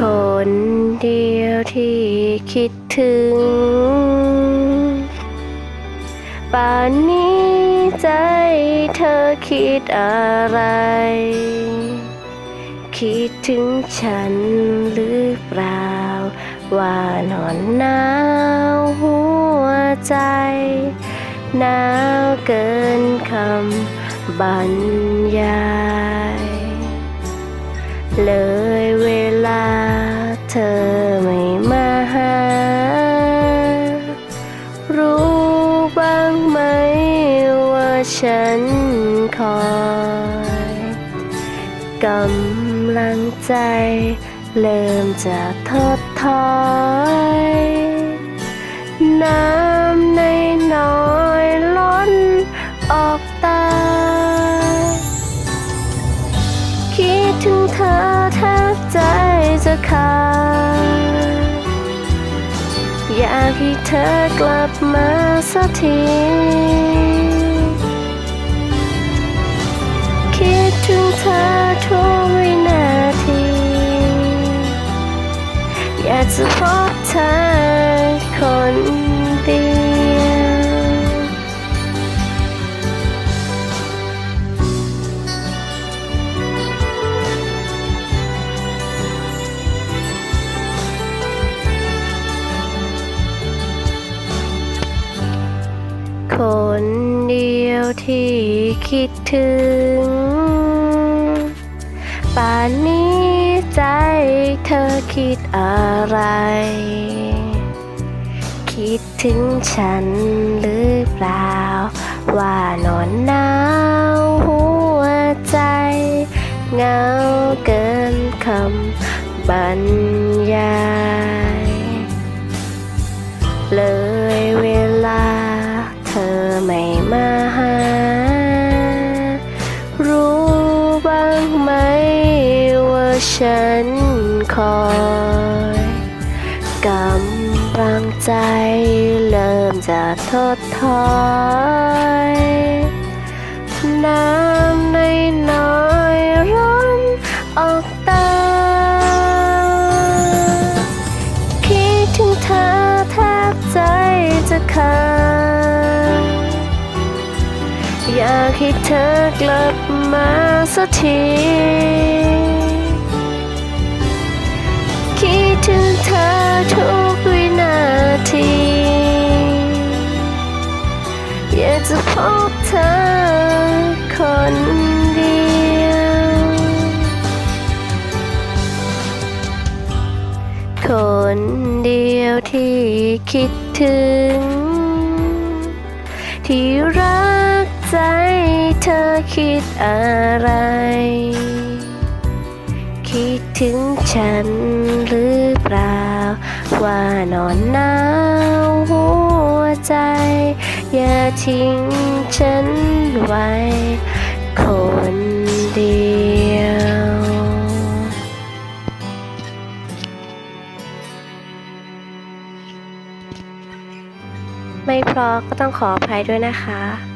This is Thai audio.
คนเดียวที่คิดถึง ป่านนี้ใจเธอคิดอะไร คิดถึงฉันหรือเปล่า ว่านอนหนาวหัวใจหนาวเกินคำบรรยาย เลยเว เธอไม่มาหา รู้บ้างไหมว่าฉันคอยกำลังใจ เริ่มจะทดถอย น้ำในน้อยล้นออกตา คิดถึงเธอ จะขาดอยากให้เธอกลับมาสักที คิดถึงเธอทุกวินาที อยากจะพบเธอคน ยวที่คิดถึง ป่านนี้ใจเธอคิดอะไร คิดถึงฉันหรือเปล่า ว่านอนหนาวหัวใจเหงาเกินคำบรรยาย เลยเวลา ฉันคอยกำลังใจเริ่มจะทดถอยน้ำในน้อยร้อนออกตา คิดถึงเธอแทบใจจะขาดอยากให้เธอกลับมาสักที ทุกวินาที อยากจะพบเธอคนเดียว คนเดียวที่คิดถึง ที่รักใจเธอคิดอะไร คิดถึงฉันหรือเปล่า ว่านอนหนาวหัวใจ อย่าทิ้งฉันไว้ คนเดียวไม่เพราะก็ต้องขออภัยด้วยนะคะ